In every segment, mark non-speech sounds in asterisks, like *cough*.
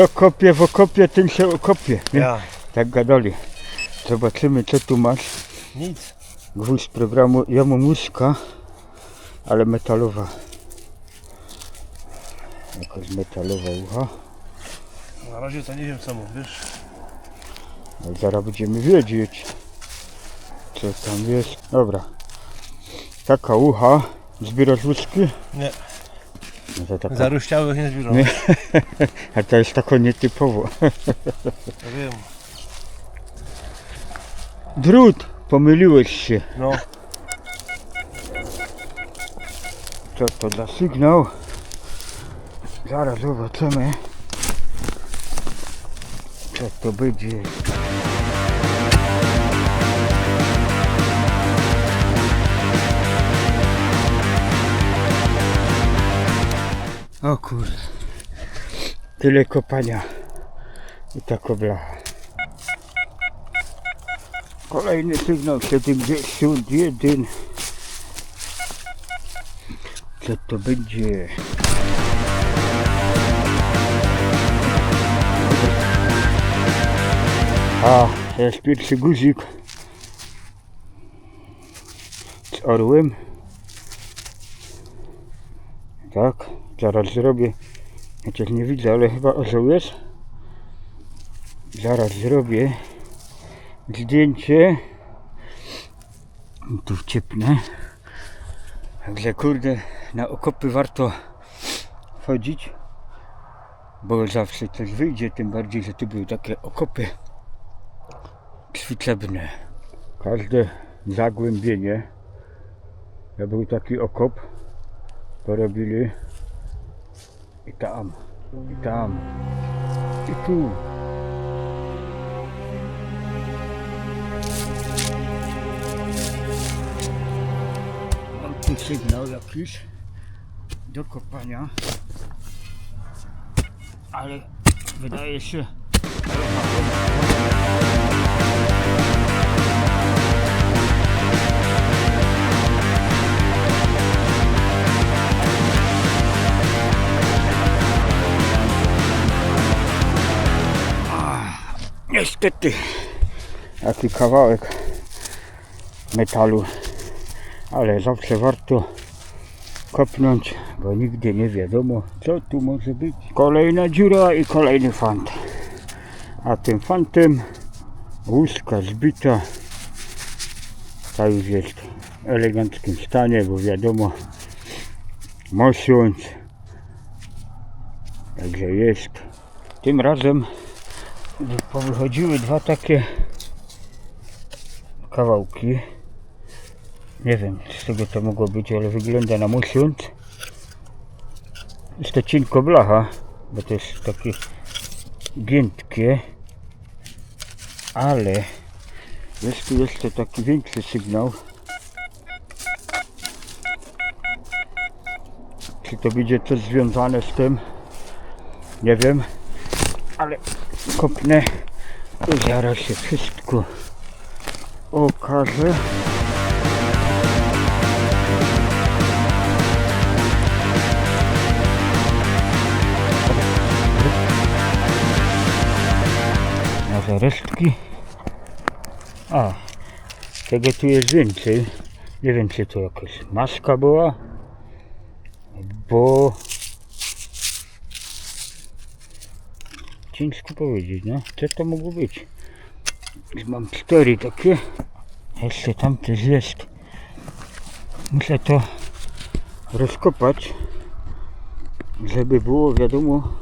Kto kopie w okopie, ten się okopie. Nie? Ja. Tak gadali. Zobaczymy co tu masz. Nic. Gwóźdź programu Jamomuska, ale metalowa. Jakaś metalowa ucha. Na razie to nie wiem co mówisz. Ale zaraz będziemy wiedzieć, co tam jest. Dobra. Taka ucha. Zbierasz łuski? Nie. No to taka. Zaruściałych nie zbieram. *laughs* Nie. A to jest tako nietypowo. Ja wiem. Drut! Pomyliłeś się. No. Co to za sygnał? Zaraz zobaczymy. Co to będzie. O kurde. Tyle kopania. I taka blacha. Kolejny sygnał 71. Co to będzie? A, jest pierwszy guzik z orłem. Tak, zaraz zrobię. Chociaż nie widzę, ale chyba orzeł jest. Zaraz zrobię zdjęcie. Tu wciepnę. Także kurde, na okopy warto wchodzić, bo zawsze coś wyjdzie, tym bardziej, że tu były takie okopy ćwiczebne. Każde zagłębienie, to był taki okop, porobili i tam, i tam, i tu. Mam tu sygnał jakiś do kopania, ale wydaje się, niestety, taki kawałek metalu, ale zawsze warto kopnąć, bo nigdy nie wiadomo, co tu może być. Kolejna dziura i kolejny fant. A tym fantem łuska zbita. Ta już jest w eleganckim stanie, bo wiadomo, mosiąc. Także jest. Tym razem powychodziły dwa takie kawałki. Nie wiem, z czego to mogło być, ale wygląda na mosiąc. Jest to cienko blacha, bo to jest takie giętkie. Ale jest tu jeszcze taki większy sygnał. Czy to będzie coś związane z tym? Nie wiem. Ale kopnę i zaraz się wszystko okaże. Może resztki? A, tego tu jest więcej. Nie wiem, czy to jakaś maska była, bo ciężko powiedzieć, no. Co to mogło być? Mam cztery takie. Jeszcze tam też jest. Muszę to rozkopać, żeby było wiadomo,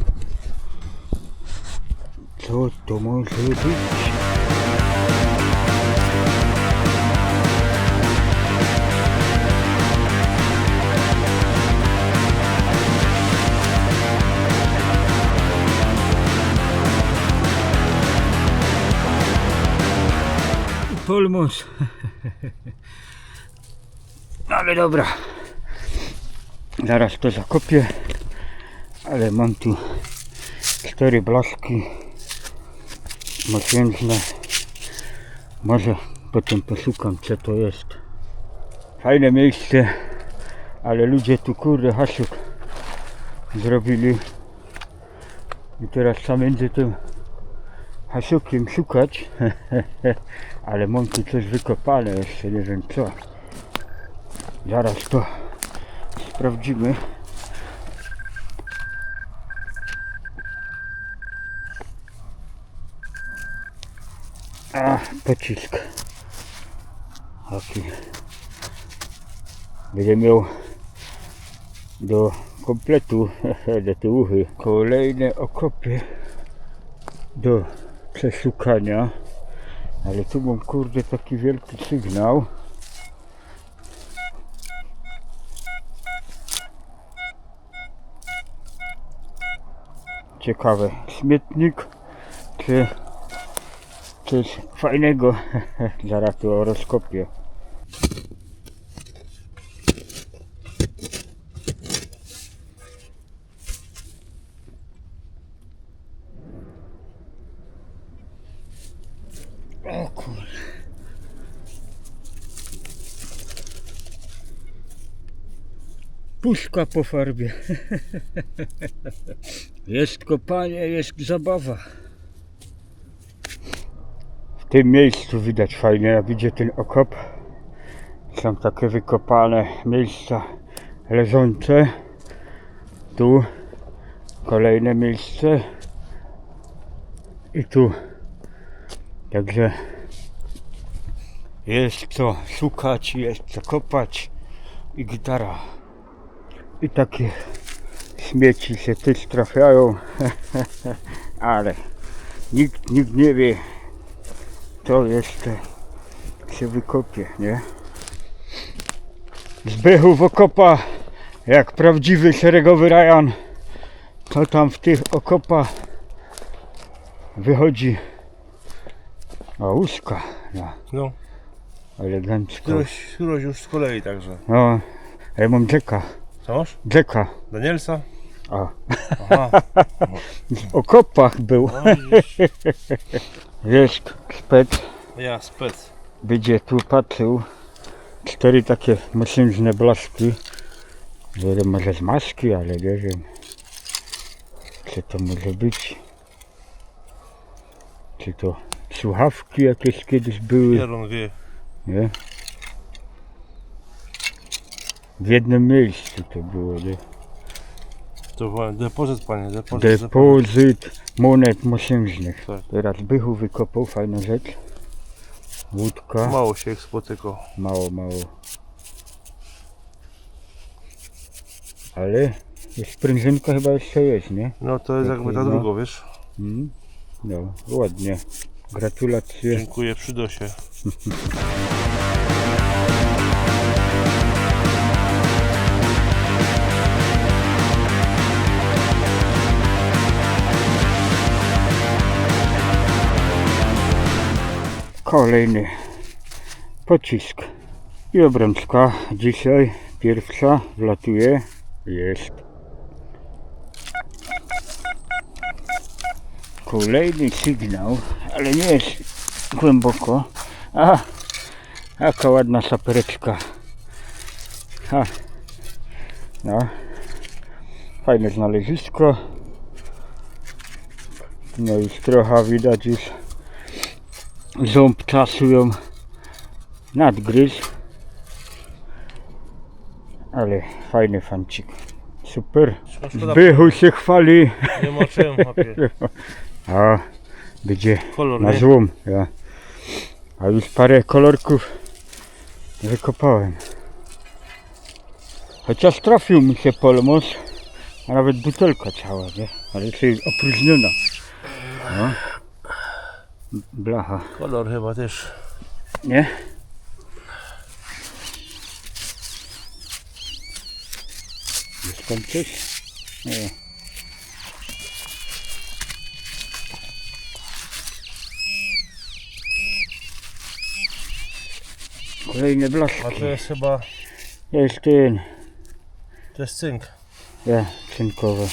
co to może być. Polmus. Ale dobra. Zaraz to zakopię. Ale mam tu cztery blaszki mosiężne. Może potem poszukam co to jest. Fajne miejsce, ale ludzie tu kurde hasiuk zrobili. I teraz trzeba między tym hasiukiem szukać. *laughs* Ale mam tu coś wykopane jeszcze, nie wiem co. Zaraz to sprawdzimy. A, pocisk. Taki. Będzie miał do kompletu *laughs* do tyłuchy kolejne okopy do przeszukania. Ale tu mam kurde taki wielki sygnał. Ciekawe, śmietnik czy coś fajnego. *laughs* Zaraz tu rozkopię. O kurde. Puszka po farbie. Jest kopanie, jest zabawa. W tym miejscu widać fajnie, jak idzie ten okop. Są takie wykopane miejsca leżące. Tu kolejne miejsce. I tu. Także jest co szukać, jest co kopać i gitara. I takie śmieci się też trafiają, *laughs* ale nikt, nikt nie wie, to jeszcze się wykopie, nie? Zbychu w okopa, jak prawdziwy szeregowy Ryan, to tam w tych okopach wychodzi a łóżka, no, No, elegancko. któroś już z kolei także. No, ja mam Jacka, Co masz? Jacka, Danielsa? a Aha, *laughs* w okopach był. no. Jest *laughs* spec, Ja, spec. będzie tu patrzył. Cztery takie mosiężne blaszki. Jeden może z maski, ale nie wiem. Co to może być? Czy to słuchawki jakieś kiedyś były? Pieron wie. Nie? W jednym miejscu to było, nie? To byłem depozyt, panie, depozyt. Depozyt monet mosiężnych. Tak. Teraz Bychu wykopał, fajna rzecz. Łódka. Mało się ich spotyka. Mało, mało. Ale sprężynka chyba jeszcze jest, nie? No to jest jakby ta No. druga, wiesz? Mm. No, ładnie. Gratulacje. Dziękuję, przyda się. *laughs* Kolejny pocisk. I obrączka dzisiaj pierwsza wlatuje. Jest. Kolejny sygnał, ale nie jest głęboko. A, jaka ładna sapereczka. Ha. No. Fajne znalezisko. No już trochę widać już ząb czasu ją nadgryź. Ale fajny fancik. Super. Zbychu się chwali. nie ma czym. *laughs* A, będzie Kolor, na nie? złom. Ja. A już parę kolorków wykopałem. Chociaż trafił mi się polmos, a nawet butelka cała, nie? Ale jest opróżniona. No. Blacha. Kolor chyba też. Nie? Jest tam coś? Nie. Kolejne A blaszki. to jest chyba, Jest ten. to jest cynk. Ja, cynkowe.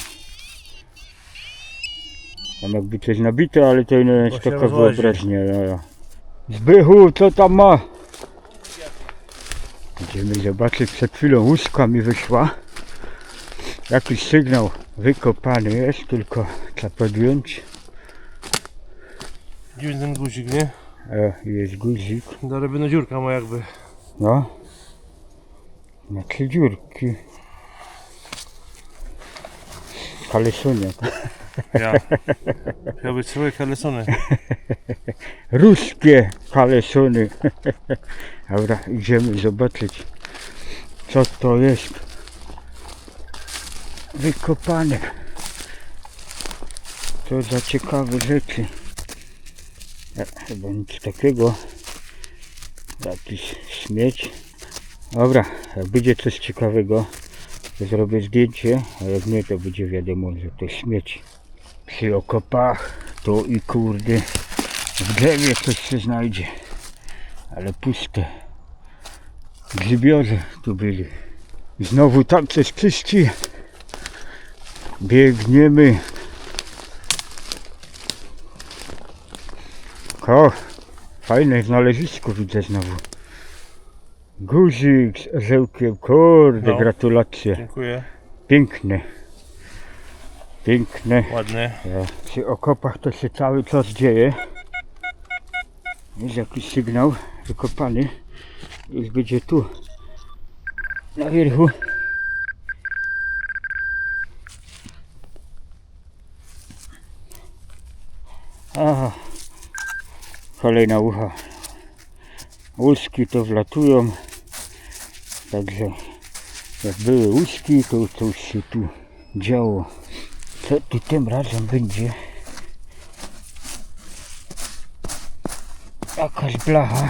Tam jakby coś nabite, ale to jest taka rozłazi. wyobraźnia. Ja. Zbychu, co tam ma? Będziemy zobaczyć, przed chwilą łuska mi wyszła. Jakiś sygnał wykopany jest, tylko trzeba podjąć. Dziwny ten guzik, nie? E, jest guzik. Da robiona dziurka ma jakby. No. Ma trzy dziurki. Kalesonie. Ja. Miał być swoje kalesony. Ruskie kalesony. Dobra, idziemy zobaczyć co to jest wykopane. Co za ciekawe rzeczy. Ja, chyba nic takiego. Jakiś śmieć. Dobra, jak będzie coś ciekawego, to zrobię zdjęcie, a jak nie, to będzie wiadomo, że to śmieć. Przy okopach to i kurde w drzewie coś się znajdzie, ale puste. Grzybiorze tu byli. Znowu tam coś czyści. Biegniemy. O, fajne znalezisko widzę znowu. Guzik z orzełkiem, kurde, No. gratulacje. Dziękuję. Piękne. Piękne. Ładny. Ja, przy okopach to się cały czas dzieje. Jest jakiś sygnał wykopany. Już będzie tu na wierzchu. Aha, kolejna ucha. Łuski to wlatują. Także jak były łuski, to coś się tu działo. Co tu tym razem będzie? Jakaś blacha.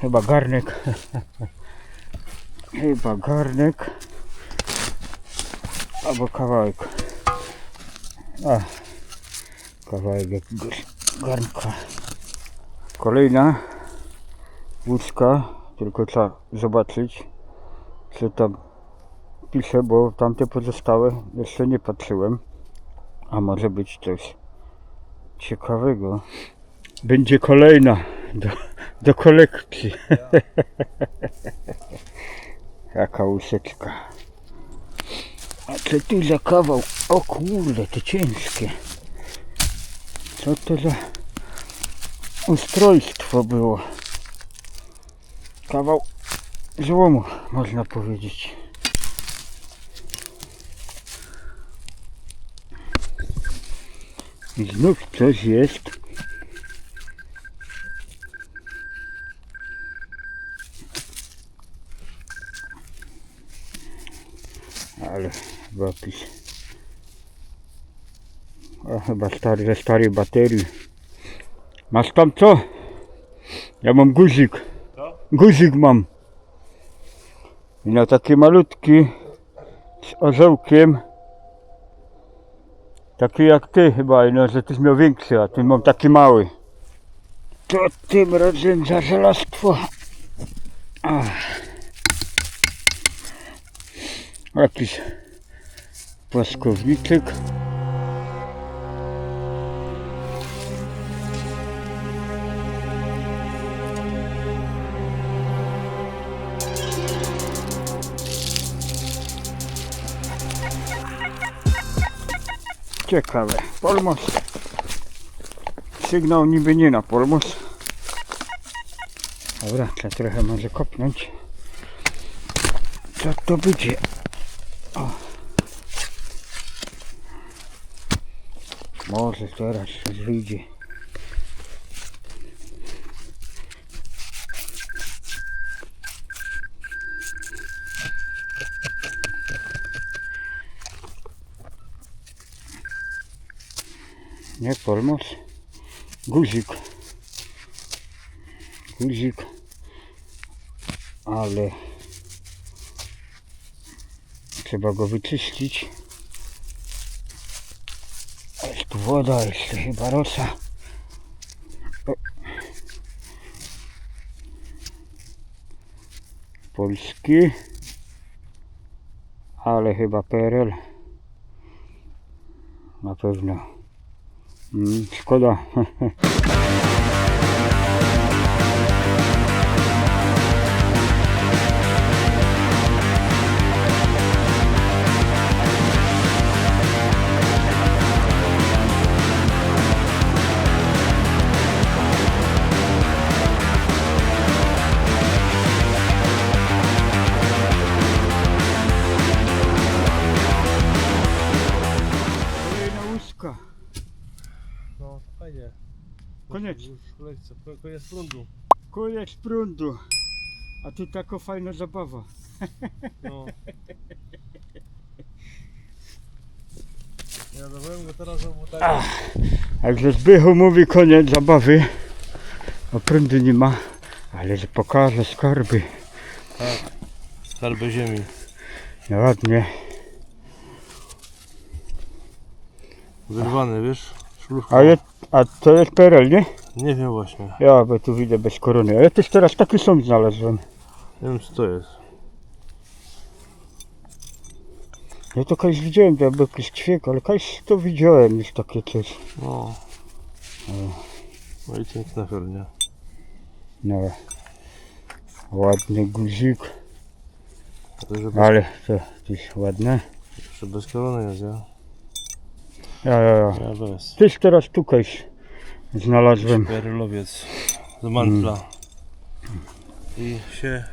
Chyba garnek. *laughs* Chyba garnek. Albo kawałek. A, kawałek jakiegoś garnka. Kolejna łódka. Tylko trzeba zobaczyć, co tam pisze, bo tamte pozostałe jeszcze nie patrzyłem. A może być coś ciekawego. Będzie kolejna do, do kolekcji. *laughs* Jaka łuseczka. A co tu za kawał? O kurde, to ciężkie. Co to za ustrojstwo było? Kawał złomu, można powiedzieć. I znów coś jest. Ale jakiś... O, chyba stary, ze starej baterii. Masz tam co? Ja mam guzik. Co? Guzik mam. I na taki malutki z orzełkiem. Taki jak ty chyba, no że tyś miał większy, a ty mam taki mały. To tym razem za żelastwo. Jakiś płaskowniczek. Ciekawe. Polmos. Sygnał niby nie na polmos. Dobra, trzeba trochę może kopnąć. Co to będzie? O. Może teraz wyjdzie. Nie polmos. Guzik. Guzik. Ale trzeba go wyczyścić. Jest tu woda, jeszcze chyba rosa. Polski. Ale chyba PRL. Na pewno. Mm, *laughs* lekcja, koniec prądu. Koniec prądu. A tu taka fajna zabawa. No. Ja dawałem go teraz, żeby tak... Także Zbychu mówi koniec zabawy. O prądu nie ma. Ale że pokaże skarby. Skarby ziemi. No ładnie. Wyrwany, wiesz? Szlufka. A, to jest perel, nie? Nie wiem właśnie. Ja, bo tu widzę bez korony. Ale też teraz taki są znalazłem. Nie wiem co to jest. Ja to kiedyś widziałem, to był jakiś ćwiek, ale kiedyś to widziałem już takie coś. No. No i ten knefer, nie? No. Ładny guzik, to, że bez, ale to też ładne. że bez korony jest, ja? Ja, ja, ja. Ja bez. Też teraz tu kiedyś znalazłem. Perylowiec z mantla. I się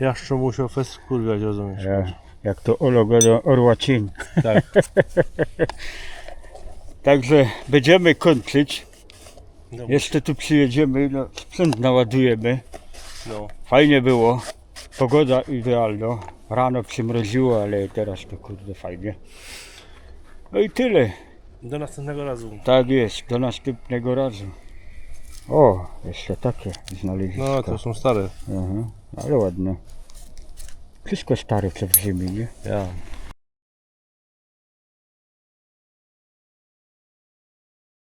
jaszczo musiał fest rozumiesz? Ja, jak to Olo gada, orła cień. Tak. *laughs* Także będziemy kończyć. Jeszcze tu przyjedziemy, no, sprzęt naładujemy. No. Fajnie było. Pogoda idealna. Rano przymroziło, ale teraz to kurde fajnie. No i tyle. Do następnego razu. Tak jest. Do następnego razu. O, jeszcze takie znalezisko. No to są stare. Aha, ale ładne. Wszystko stare co w ziemi, nie? Ja.